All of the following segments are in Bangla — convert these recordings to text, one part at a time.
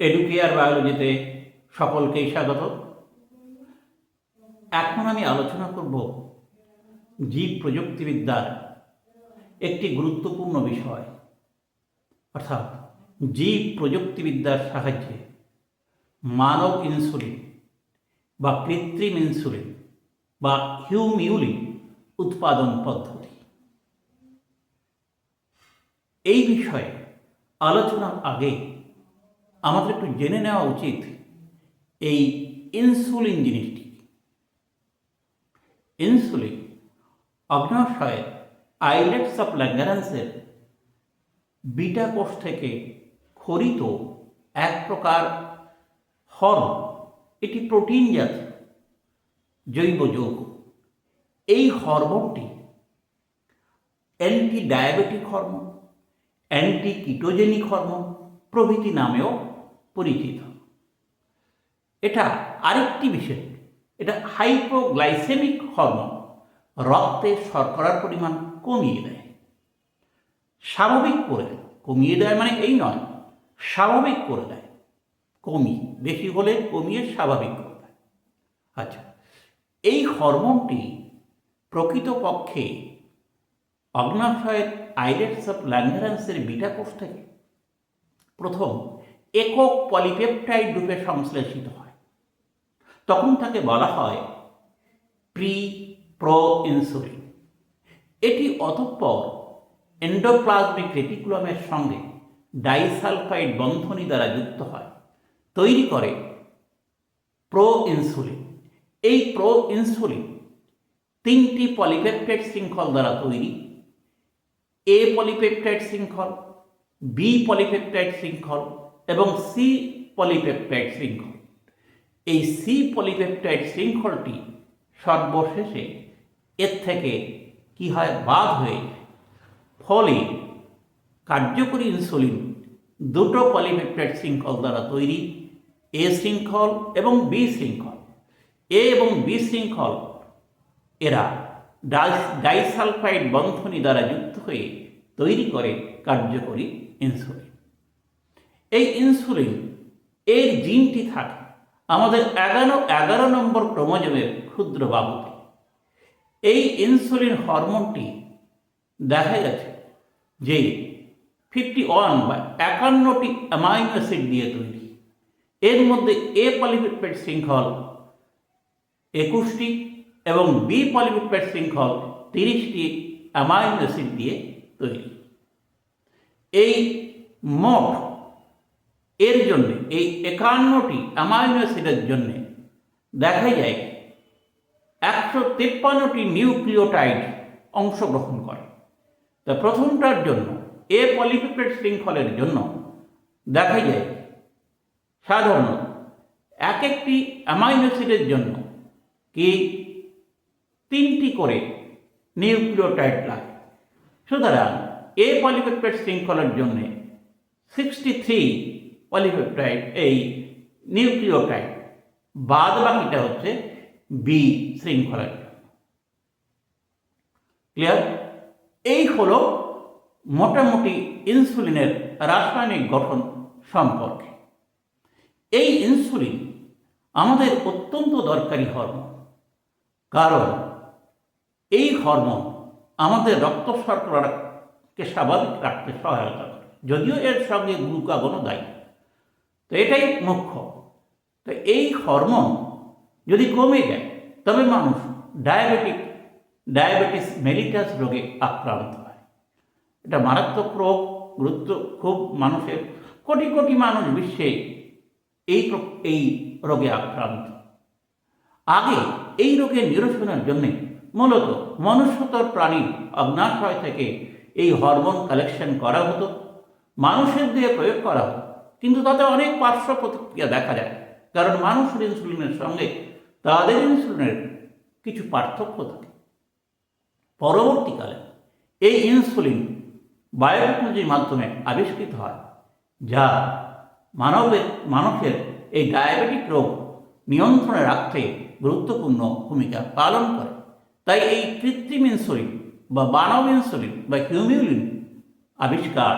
এডুকেয়ার বায়োলজিতে সকলকেই স্বাগত। এখন আমি আলোচনা করব জীব প্রযুক্তিবিদ্যার একটি গুরুত্বপূর্ণ বিষয়, অর্থাৎ জীব প্রযুক্তিবিদ্যার সাহায্যে মানব ইনসুলিন বা কৃত্রিম ইনসুলিন বা হিউমিউলিন উৎপাদন পদ্ধতি। এই বিষয়ে আলোচনার আগে আমাদের একটু জেনে নেওয়া উচিত এই ইনসুলিন জিনিসটি। ইনসুলিন অগ্নাশয়ের আইলেটস অফ ল্যাঙ্গারান্সের বিটা কোষ থেকে খরিত এক প্রকার হরমোন এটি প্রোটিন জাতীয় জৈব যৌগ এই হরমোনটি anti diabetic hormone anti ketogenic hormone প্রভৃতি নামেও পরিচিত। এটা আরেকটি বিষয়। এটা হাইপোগ্লাইসেমিক হরমোন রক্তে শর্করার পরিমাণ কমিয়ে দেয়। স্বাভাবিক করে দেয়। কমিয়ে দেয় মানে এই নয়, স্বাভাবিক করে দেয়। কমি, বেশি হলে কমিয়ে স্বাভাবিক করে দেয়। আচ্ছা এই হরমোনটি প্রকৃতপক্ষে অগ্নাশয়ের আইলেটস অফ ল্যাঙ্গারান্সের বিটা কোষ থেকে প্রথম একক পলিপেপটাইড রূপে সংশ্লেষিত হয়। তখন তাকে বলা হয় প্রি প্রো ইনসুলিন এটি অতঃপর এন্ডোপ্লাজমিক রেটিকুলামের সঙ্গে ডাইসালফাইড বন্ধনী দ্বারা যুক্ত হয়, তৈরি করে প্রো ইনসুলিন এই প্রো ইনসুলিন তিনটি পলিপেপটাইড শৃঙ্খল দ্বারা তৈরি, এ পলিপেপটাইড শৃঙ্খল, বি পলিপেপটাইড শৃঙ্খল এবং সি পলিপেপটাইড শৃঙ্খল। এই সি পলিপেপটাইড শৃঙ্খলটি সর্বশেষে এর থেকে কি হয়? বাদ হয়ে ফলে কার্যকরী ইনসুলিন দুটো পলিপেপটাইড শৃঙ্খল দ্বারা তৈরি এ শৃঙ্খল এবং বি শৃঙ্খল। এ এবং বি শৃঙ্খল এরা ডাই- ডাইসালফাইড বন্ধনী দ্বারা যুক্ত হয়ে তৈরি করে কার্যকরী ইনসুলিন। এই ইনসুলিন এর জিনটি থাকে আমাদের এগারো এগারো নম্বর ক্রোমোজোমের ক্ষুদ্র বাবুতে এই ইনসুলিন হরমোনটি দেখা গেছে যে ফিফটি ওয়ান বা একান্নটি অ্যামাইনো অ্যাসিড দিয়ে তৈরি। এর মধ্যে এ পলিপেপটাইড শৃঙ্খল একুশটি এবং বি পলিপেপটাইড শৃঙ্খল তিরিশটি অ্যামাইনো অ্যাসিড দিয়ে তৈরি। এই মোট এর জন্যে, এই একান্নটি অ্যামাইনো অ্যাসিডের জন্যে দেখা যায় একশো তিপ্পান্নটি নিউক্লিওটাইড অংশগ্রহণ করে। তা প্রথমটার জন্য, এ পলিপেপটাইড শৃঙ্খলের জন্য দেখা যায় সাধারণত এক একটি অ্যামাইনো অ্যাসিডের জন্য কি তিনটি করে নিউক্লিওটাইড লাগে। সুতরাং এ পলিপেপটাইড শৃঙ্খলার জন্যে সিক্সটি থ্রি পলিপেপটাইড এই নিউক্লিওটাইড বাদ বাকিটা হচ্ছে বি শৃঙ্খলার জন্য ক্লিয়ার এই হলো মোটামুটি ইনসুলিনের রাসায়নিক গঠন সম্পর্কে। এই ইনসুলিন আমাদের অত্যন্ত দরকারি হরমোন কারণ এই হরমোন আমাদের রক্ত শর্করাকে স্বাভাবিক রাখতে সহায়তা করে। যদিও এর সঙ্গে গ্লুকাগনও দায়ী। তো এটাই মুখ্য। তো এই হরমোন যদি কমে যায় তবে মানুষ ডায়াবেটিক ডায়াবেটিস মেলিটাস রোগে আক্রান্ত হয়। এটা মারাত্মক রোগ, গুরুত্ব খুব মানুষের। কোটি কোটি মানুষ বিশ্বে এই এই রোগে আক্রান্ত। আগে এই রোগের নিরসনের জন্য মূলত মনুষ্যতর প্রাণীর অগ্নাশয় থেকে এই হরমোন কালেকশন করা হতো। মানুষের দিয়ে প্রয়োগ করা হতো। কিন্তু তাতে অনেক পার্শ্ব প্রতিক্রিয়া দেখা যায়। কারণ মানুষের ইনসুলিনের সঙ্গে তাদের ইনসুলিনের কিছু পার্থক্য থাকে। পরবর্তীকালে এই ইনসুলিন বায়োটেকনোলজির মাধ্যমে আবিষ্কৃত হয়, যা মানবের মানুষের এই ডায়াবেটিক রোগ নিয়ন্ত্রণে রাখতে গুরুত্বপূর্ণ ভূমিকা পালন করে। তাই এই কৃত্রিম ইনসুলিন বা মানব ইনসুলিন বা হিউমিউলিন আবিষ্কার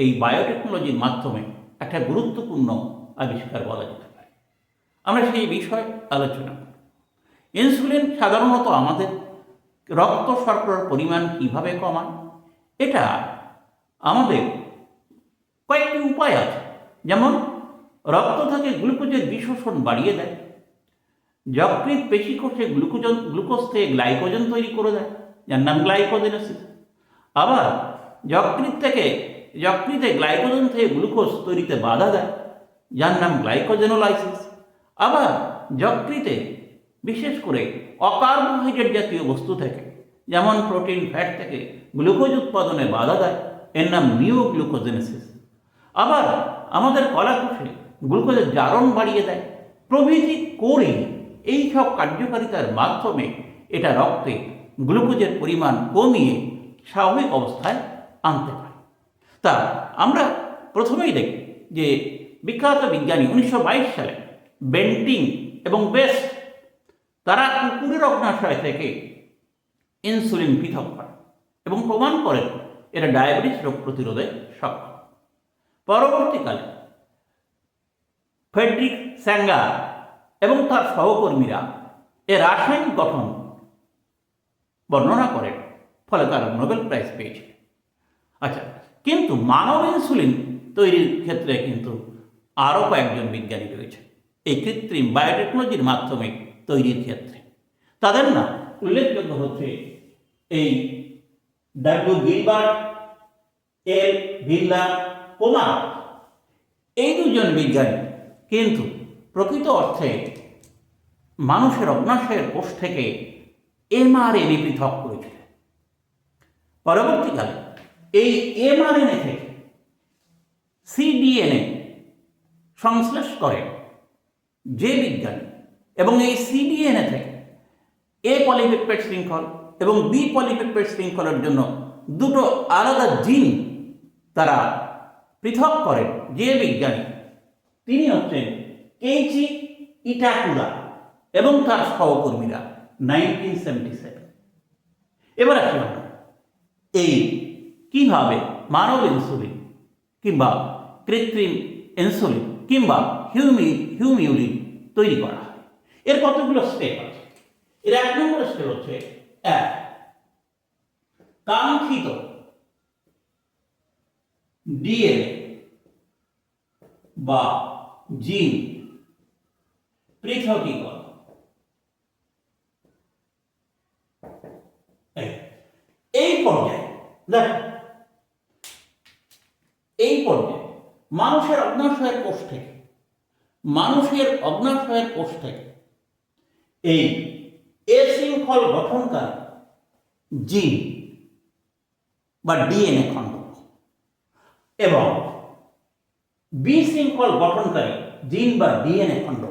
এই বায়োটেকনোলজির মাধ্যমে একটা গুরুত্বপূর্ণ আবিষ্কার বলা যেতে পারে। আমরা সেই বিষয়ে আলোচনা করব। ইনসুলিন সাধারণত আমাদের রক্ত শর্করার পরিমাণ কীভাবে কমায়, এটা আমাদের কয়েকটি উপায় আছে। যেমন, রক্ত থেকে গ্লুকোজের বিশোষণ বাড়িয়ে দেয়, যকৃৎ পেশি কোষে গ্লুকোজন, গ্লুকোজ থেকে গ্লাইকোজেন তৈরি করে দেয়, যার নাম গ্লাইকোজেনেসিস। আবার যকৃত থেকে যকৃতে গ্লাইকোজেন থেকে গ্লুকোজ তৈরিতে বাধা দেয় যার নাম গ্লাইকোজেনোলাইসিস আবার যকৃতে বিশেষ করে অকার্বোহাইড্রেট জাতীয় বস্তু থেকে, যেমন প্রোটিন, ফ্যাট থেকে গ্লুকোজ উৎপাদনে বাধা দেয়, এর নাম নিউগ্লুকোজেনেসিস আবার আমাদের কলাকোষে গ্লুকোজের জারণ বাড়িয়ে দেয়, প্রভৃতি করে এই সব কার্যকারিতার মাধ্যমে এটা রক্তে গ্লুকোজের পরিমাণ কমিয়ে স্বাভাবিক অবস্থায় আনতে পারে। তা আমরা প্রথমেই দেখি যে বিখ্যাত বিজ্ঞানী উনিশশো বাইশ সালে বেন্টিং এবং বেস্ট তারা কুকুরের অগ্নাশয় থেকে ইনসুলিন পৃথক করে এবং প্রমাণ করেন এরা ডায়াবেটিস রোগ প্রতিরোধে সক্ষম। পরবর্তীকালে ফেডরিক স্যাঙ্গার এবং তার সহকর্মীরা এ রাসায়নিক গঠন বর্ণনা করেন ফলে তারা নোবেল প্রাইজ পেয়েছে আচ্ছা কিন্তু মানব ইনসুলিন তৈরির ক্ষেত্রে কিন্তু আরও কয়েকজন বিজ্ঞানী রয়েছে এই কৃত্রিম বায়োটেকনোলজির মাধ্যমে তৈরির ক্ষেত্রে। তাদের না উল্লেখযোগ্য হচ্ছে এই W Gilbert, L Villa Komaroff এই দুজন বিজ্ঞানী কিন্তু প্রকৃত অর্থে মানুষের অগ্নাশয়ের কোষ থেকে এমআরএনএ পৃথক করেছিলেন। পরবর্তীকালে এই এমআরএনএ থেকে সিডিএনএ সংশ্লেষ করে যে বিজ্ঞানী এবং এই সিডিএনএ থেকে এ পলিপেপটাইড শৃঙ্খল এবং বি পলিপেপটাইড শৃঙ্খলের জন্য দুটো আলাদা জিন তারা পৃথক করেন যে বিজ্ঞানী তিনি হচ্ছেন কেইচি ইটাকুরা এবং তার সহকর্মীরা নাইনটিন সেভেন্টি সেভেন এবার আসি এই কীভাবে মানব ইনসুলিন কিংবা কৃত্রিম ইনসুলিন কিংবা হিউমি, হিউমিউলিন তৈরি করা হয়? এর কতগুলো স্টেপ আছে? এর এক নম্বর স্টেপ হচ্ছে এক, কাঙ্ক্ষিত ডিএনএ বা জিন পৃথকীকরণ। এই পর্যায়ে দেখো এই পর্যায়ে মানুষের অগ্নাশয়ের কোষ থেকে, মানুষের অগ্নাশয়ের কোষ থেকে এই এ শৃঙ্খল গঠনকারী জিন বা ডিএনএ খণ্ড এবং বি শৃঙ্খল গঠনকারী জিন বা ডিএনএ খণ্ড।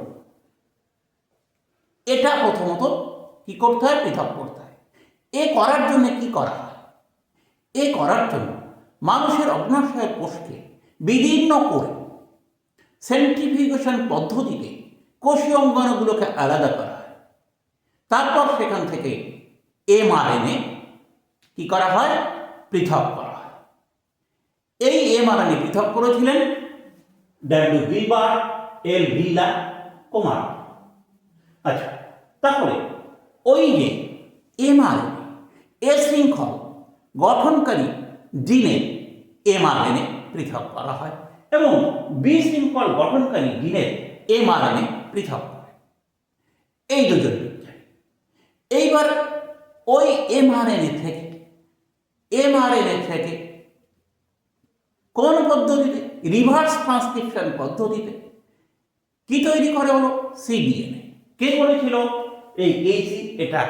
এটা প্রথমত কি করতে হয়? পৃথক করতে হয়। এ করার জন্য কি করা হয়? এ করার জন্য মানুষের অগ্নাশয়ের কোষকে বিদীর্ণ করে সেন্ট্রিফিউগেশন পদ্ধতিতে কোষীয় অঙ্গাণুগুলোকে আলাদা করা হয়। তারপর সেখান থেকে এমআরএনএ কি করা হয়? পৃথক করা হয়। এই এম এমআরএনএ পৃথক করেছিলেন ডাব্লিউ গিলবার এল ভিল্লা কুমার। আচ্ছা তাহলে ওই যে এমআরএনএ এ শৃঙ্খল গঠনকারী জিনের এমআরএনএ পৃথক করা হয় এবং বি শৃঙ্খল গঠনকারী জিনের এমআরএনএ পৃথক এই দুজন এইবার ওই এমআরএনএ থেকে এমআরএনএ থেকে কোন পদ্ধতিতে, রিভার্স ট্রান্সক্রিপশন পদ্ধতিতে কি তৈরি করে হলো? সিডিএনএ। কে করেছিল? এই কেসি এটা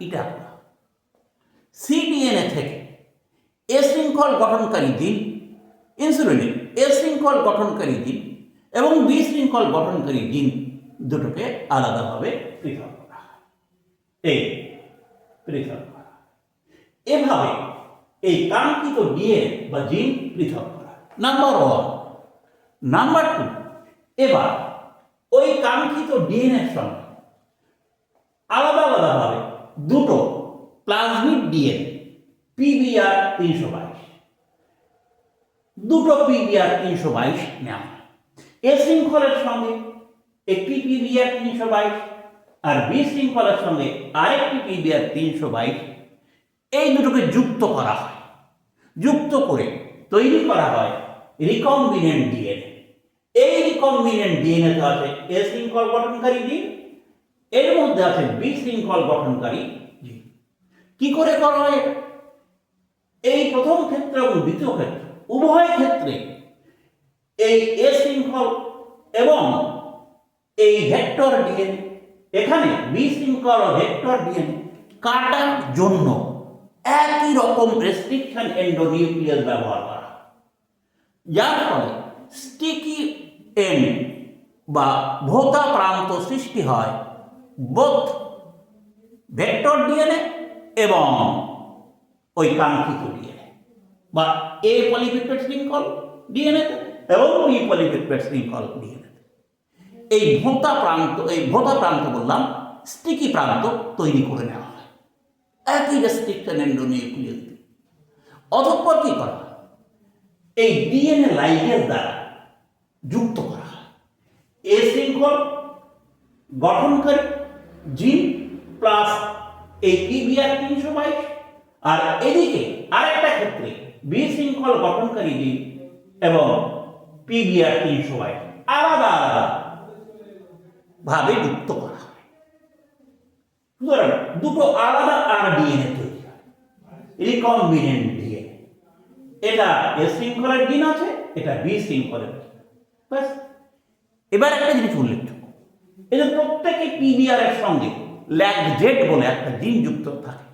এটা। সিডিএনএ থেকে এ শৃঙ্খল গঠনকারী দিন ইনসুলিনের এ শৃঙ্খল গঠনকারী জিন এবং বি শৃঙ্খল গঠনকারী দিন দুটোকে আলাদাভাবে পৃথক করা এই পৃথক এভাবে এই কাঙ্ক্ষিত ডিএনএ বা জিন পৃথক করা নাম্বার ওয়ান নাম্বার টু এবার ওই কাঙ্ক্ষিত ডিএনএর সঙ্গে আলাদা আলাদাভাবে দুটো প্লাজমিড ডিএনএ পিবিআর তিনশো বাইশ দুটো পিবিআর তিনশো বাইশ নেওয়া। এ শৃঙ্খলের সঙ্গে একটি পিবিআর তিনশো বাইশ আর বি শৃঙ্খলের সঙ্গে আরেকটি পিবিআর তিনশো বাইশ, এই দুটোকে যুক্ত করা হয় যুক্ত করে তৈরি করা হয় রিকম্বিনেন্ট ডিএনএ এই রিকম্বিনেন্ট ডিএনএতে আছে এ শৃঙ্খল গঠনকারী জিন এর মধ্যে আছে বি শৃঙ্খল গঠনকারী জিন কি করে করা হয়? এই প্রথম ক্ষেত্রে এবং দ্বিতীয় ক্ষেত্রে, উভয় ক্ষেত্রে এই এ শৃঙ্খল এবং এই ভেক্টর ডিএনএ এখানে বি শৃঙ্খল ও ভেক্টর ডিএনএ কাটার জন্য একই রকম রেস্ট্রিকশন এন্ডোনিউক্লিয়াস ব্যবহার করা। যার ফলে স্টিকি এন্ড বা ভোতা প্রান্ত সৃষ্টি হয় বোথ ভেক্টর ডিএনএ এবং ওই কাঙ্ক্ষিত ডিএনএ। বা এ পলিপেপটাইড শৃঙ্খল ডিএনএ এবং বি পলিপেপটাইড শৃঙ্খল ডিএনএ এই ভোঁতা প্রান্ত, এই ভোঁতা প্রান্ত বললাম, স্টিকি প্রান্ত তৈরি করে নেওয়া হয়। একই রেস্ট্রিকশন এন্ডোনিউক্লিয়াস দিয়ে অতঃপর কি করা এই ডিএনএ লাইগেজ দ্বারা যুক্ত করা হয়। এ শৃঙ্খল গঠনকারী জিন প্লাস এই পিবিআর তিনশো বাইশ আর এদিকে আরেকটা ক্ষেত্রে বিশৃঙ্খল গঠনকারী জিন এবং পিবিআর তিনশো বাইশ আলাদা আলাদা ভাবে যুক্ত করা হয়। সুতরাং দুটো আলাদা আর ডিএনএ তৈরি রিকম্বিনেন্ট ডিএনএ। এটা এ শৃঙ্খলের জিন আছে, এটা বি শৃঙ্খলের ব্যাস। এবার একটা জিনিস উল্লেখযোগ্য যে প্রত্যেকে পিবিআর এর সঙ্গে ল্যাকজেট বলে একটা জিন যুক্ত থাকে।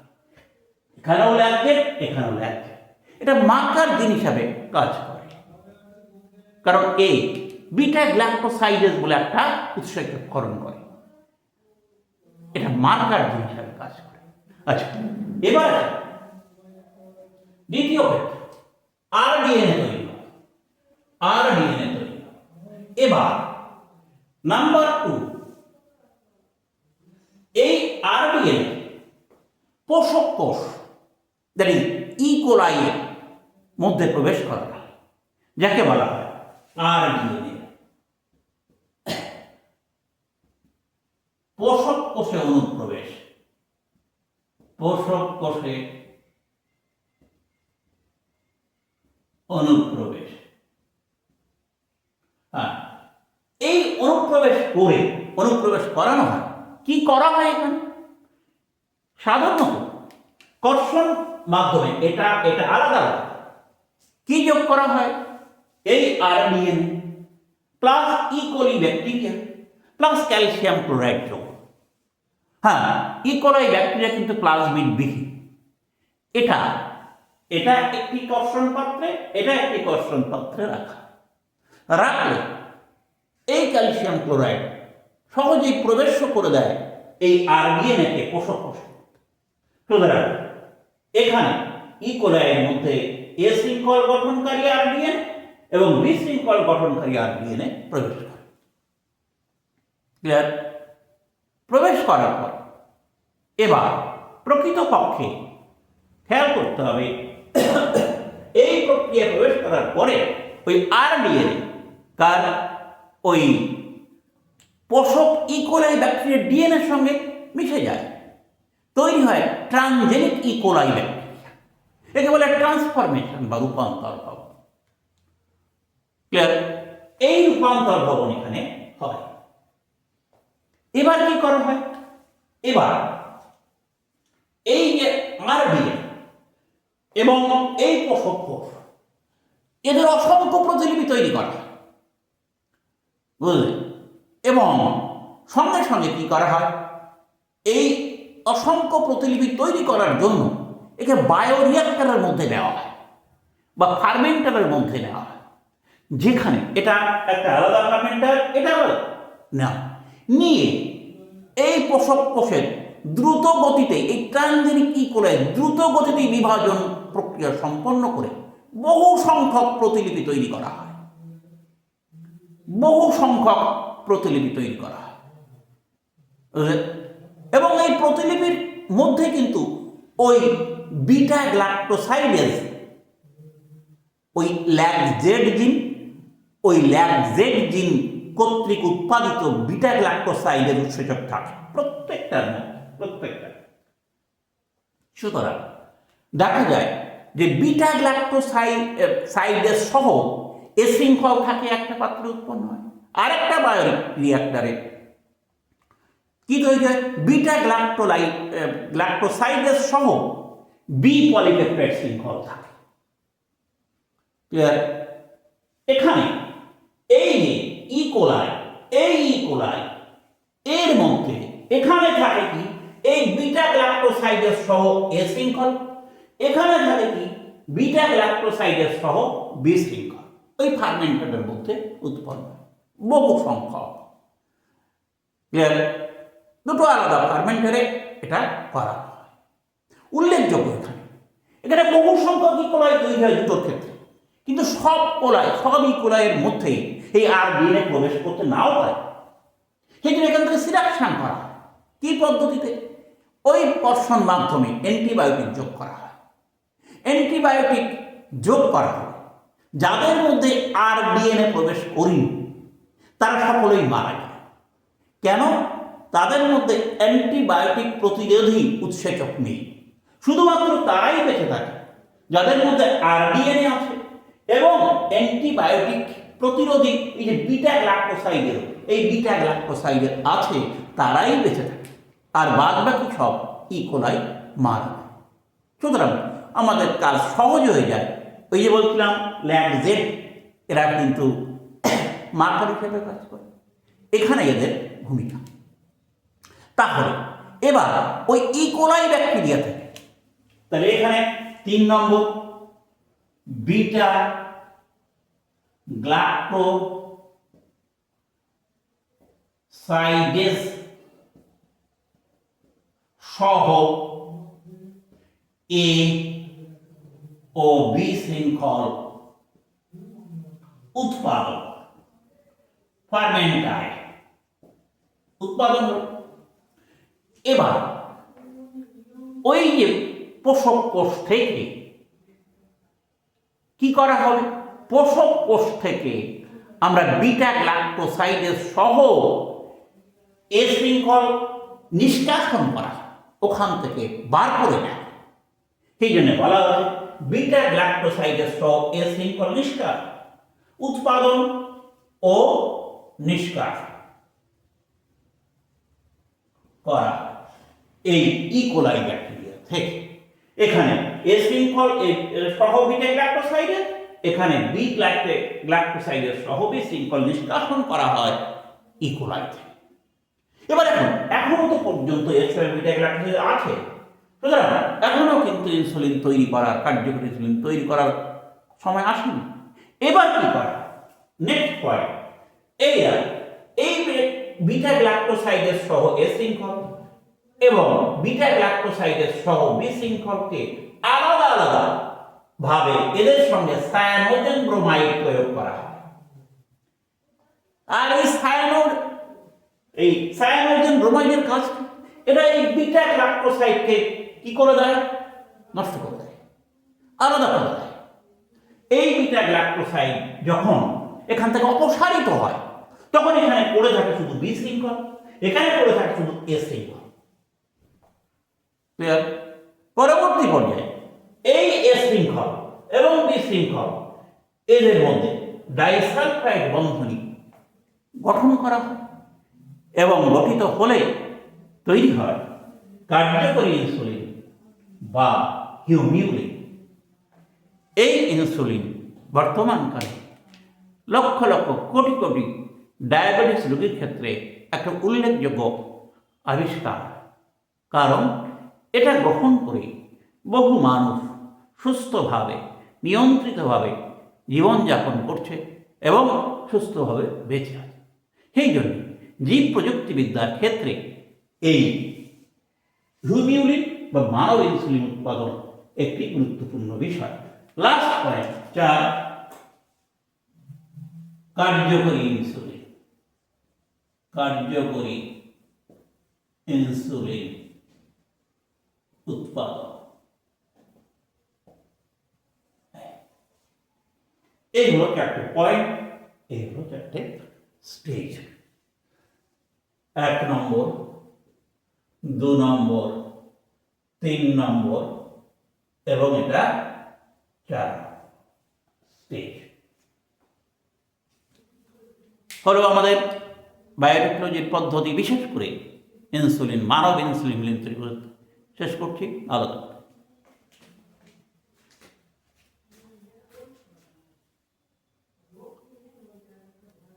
এখানেও ল্যাকজেট এখানেও ল্যাকজেট এটা মাকার দিন হিসাবে কাজ করে। কারণ এ বিটা গ্ল্যাক্টোসাইডেস বলে একটা উৎসেচকরণ করে। এটা মার্কার দিন হিসাবে কাজ করে। আচ্ছা এবার দ্বিতীয় আর ডিএনএ তৈরি আর ডিএনএ তৈরি এবার নাম্বার টু এই আরডিএনএ পোষক কোষ দ্যাট ইজ ইকোলাইয়ের মধ্যে প্রবেশ করা। যাকে বলা হয় আরডিএনএ পোষক কোষে অনুপ্রবেশ পোষক কোষে অনুপ্রবেশ হ্যাঁ এই অনুপ্রবেশ করে, অনুপ্রবেশ করানো হয়, কি করা হয় এখানে? সাধারণত কর্ষণ মাধ্যমে, এটা এটা আলাদা কি যোগ করা হয়? এই rDNA plus E coli bacteria plus calcium chloride যোগ। হ্যাঁ ইকোলাই ব্যাকটেরিয়া কিন্তু প্লাজমিড বিহীন। এটা এটা একটি কর্ষণ পাত্রে, এটা একটি কর্ষণ পাত্রে রাখা। রাখলে এই ক্যালসিয়াম ক্লোরাইড সহজেই প্রবেশ করে দেয় এই আরডিএনএকে পোষক কোষে। সুতরাং এখানে ইকোলাইয়ের মধ্যে এ শৃঙ্খল গঠনকারী আরডিএন এবং বি শৃঙ্খল গঠনকারী আরডিএনএ প্রবেশ করে। ক্লিয়ার প্রবেশ করার পর এবার প্রকৃতপক্ষে খেয়াল করতে হবে, এই প্রক্রিয়া প্রবেশ করার পরে ওই আরডিএনএ কার ওই পোষক ইকোলাই ব্যাকটেরিয়া ডিএনএর সঙ্গে মিশে যায়। তৈরি হয় ট্রানজেনিক ইকোলাই ব্যাকটেরিয়া একে বলে ট্রান্সফরমেশন বা রূপান্তর ভবন। ক্লিয়ার এই রূপান্তর ভবন এখানে হয়। এবার কি করা হয়? এবার এই যে আরডিএ এবং এই পোষক কোষ, এদের অসংখ্য প্রতিলিপি তৈরি করা হয়। বুঝলে? এবং সঙ্গে সঙ্গে কি করা হয়? এই অসংখ্য প্রতিলিপি তৈরি করার জন্য একে বায়োরিয়াক্টারের মধ্যে নেওয়া হয় বা ফার্মেন্টারের মধ্যে নেওয়া হয়। যেখানে এটা একটা আলাদা ফার্মেন্টার এটা আলাদা। না, নিয়ে এই পোষক কোষের দ্রুত গতিতে এই ট্রানজেনিক কি করে দ্রুত গতিতে বিভাজন প্রক্রিয়া সম্পন্ন করে বহু সংখ্যক প্রতিলিপি তৈরি করা হয়। বহু সংখ্যক প্রতিলিপি তৈরি করা হয়? এবং এই প্রতিলিপির মধ্যে কিন্তু ওই বিটা গ্লাক্টোসাইডেজ ওই ল্যাক জেড জিন, ওই ল্যাকজেট জিন কর্তৃক উৎপাদিত বিটা গ্লাক্টোসাইডের উৎসেচক থাকে। প্রত্যেকটার প্রত্যেকটা। সুতরাং দেখা যায় যে বিটা গ্লাক্টোসাইড সাইডের সহ এ শৃঙ্খল থাকে, একটা পাত্রে উৎপন্ন হয়। আরেকটা বায়ো রিয়াক্টারে কি তৈরি হয়? বিটা গ্লাক্টোলাই গ্লাক্টোসাইডের সহ বি পলিপেপটাইড শৃঙ্খল থাকে। ক্লিয়ার এখানে এই যে ইকোলাই এই ইকোলাই এর মধ্যে এখানে থাকে কি? এই বিটা গ্লাক্টোসাইডের সহ এ শৃঙ্খল, এখানে থাকে কি? বিটা গ্লাক্টোসাইডের সহ বি শৃঙ্খল। ওই ফার্মেন্টেডের মধ্যে উৎপন্ন বহু সংখ্যক। ক্লিয়ার দুটো আলাদা ফার্মেন্টারে এটা করা। উল্লেখযোগ্য এখানে। এখানে বহু সংখ্যক ইকোলাই তৈরি হয় দুটোর ক্ষেত্রে। কিন্তু সব কোলাই সব ইকোলাইয়ের মধ্যেই এই আর ডিএনএ প্রবেশ করতে নাও পারে। সেই জন্য এখান থেকে সিলেকশন করা। কি পদ্ধতিতে? ওই পর্ষণ মাধ্যমে অ্যান্টিবায়োটিক যোগ করা হয়। অ্যান্টিবায়োটিক যোগ করা হয়। যাদের মধ্যে আর ডিএনএ প্রবেশ করিনি, তারা সকলেই মারা যায় কেন? তাদের মধ্যে অ্যান্টিবায়োটিক প্রতিরোধী উৎসেচক নেই। শুধুমাত্র তারাই বেঁচে থাকে, যাদের মধ্যে আরডিএনএ আছে এবং অ্যান্টিবায়োটিক প্রতিরোধী এই যে বিটা গ্লাক্টোসাইডের এই বিটা গ্লাক্টোসাইডের আছে, তারাই বেঁচে থাকে। আর বাদ বাকি সব ইকোলাই মারা সুতরাং আমাদের কাজ সহজ হয়ে যায়। ওই যে বলছিলাম ল্যাকজেট এরা কিন্তু মার্কার হিসেবে কাজ করে। এখানে এদের ভূমিকা। তাহলে, এবার ওই ইকোলাই ব্যাকটেরিয়া থেকে তাহলে এখানে তিন নম্বর বিটা গ্লাক্টো সাইডেস সহ এ ও বি শৃঙ্খল উৎপাদন ফার্মেন্টাইড উৎপাদন। এবার ওই যে পোষক কোষ থেকে কি করা হবে? পোষক কোষ থেকে আমরা বিটা গ্লাক্টোসাইডের সহ এ শৃঙ্খল নিষ্কাশন করা ওখান থেকে বার করে নেয়। সেই জন্য বলা হয় বিটা গ্লাক্টোসাইডের সহ এ শৃঙ্খল নিষ্কাশ উৎপাদন ও নিষ্কাশ করা। এই ইকোলাই ব্যাকটেরিয়া থেকে। এখানে এ শৃঙ্খল সহ বিটা গ্লাক্টোসাইডের এখানে বি গ্লাক্টে গ্লাক্টোসাইডের সহ বি শৃঙ্খল নিষ্কাশন করা হয় ইকোলাই থেকে এবার এখন এখনও তো পর্যন্ত এর সঙ্গে বিটা গ্লাক্টোসাইড আছে। সুতরাং এখনও কিন্তু ইনসুলিন তৈরি করার, কার্যকরী ইনসুলিন তৈরি করার সময় আসেনি। এবার কি করা? নেক্সট পয়েন্ট এই এই বিটা গ্লাক্টোসাইডের সহ এ শৃঙ্খল এবং বিটা গ্লাক্টোসাইডের সহ বি শৃঙ্খলকে আলাদা আলাদা ভাবে এদের সঙ্গে সায়ানোজেন ব্রোমাইড প্রয়োগ করা হয়। আর এই সায়ানোড এই সায়ানোজেন ব্রোমাইডের কাজ? এটা এই বিটা গ্লাক্টোসাইডকে কি করে দেয়? নষ্ট করে দেয়। আলাদা করে দেয়। এই বিটা গ্লাক্টোসাইড যখন এখান থেকে অপসারিত হয়, তখন এখানে পড়ে থাকে শুধু বি শৃঙ্খল, এখানে পড়ে থাকে শুধু এ শৃঙ্খল। ক্লিয়ার পরবর্তী পর্যায়ে এই শৃঙ্খল এবং বি শৃঙ্খল, এদের মধ্যে ডাইসালফাইড বন্ধনী গঠন করা হয় এবং গঠিত হলে তৈরি হয় কার্যকরী ইনসুলিন বা হিউমিউলিন এই ইনসুলিন বর্তমানকালে লক্ষ লক্ষ কোটি কোটি ডায়াবেটিস রোগীর ক্ষেত্রে একটা উল্লেখযোগ্য আবিষ্কার। কারণ এটা গ্রহণ করে বহু মানুষ সুস্থভাবে, নিয়ন্ত্রিতভাবে জীবনযাপন করছে এবং সুস্থভাবে বেঁচে আছে। সেই জন্য জীব প্রযুক্তিবিদ্যার ক্ষেত্রে এই হিউমিউলিন বা মানব ইনসুলিন উৎপাদন একটি গুরুত্বপূর্ণ বিষয়। লাস্ট পয়েন্ট চার, কার্যকরী ইনসুলিন। কার্যকরী ইনসুলিন। উৎপাদন এই হলো চারটে পয়েন্ট এই হলো চারটে স্টেজ এক নম্বর, দু নম্বর, তিন নম্বর এবং এটা চার স্টেজ হলো আমাদের বায়োটেকনোলজির পদ্ধতি, বিশেষ করে ইনসুলিন, মানব ইনসুলিন তৈরি শেষ করছি আলাদা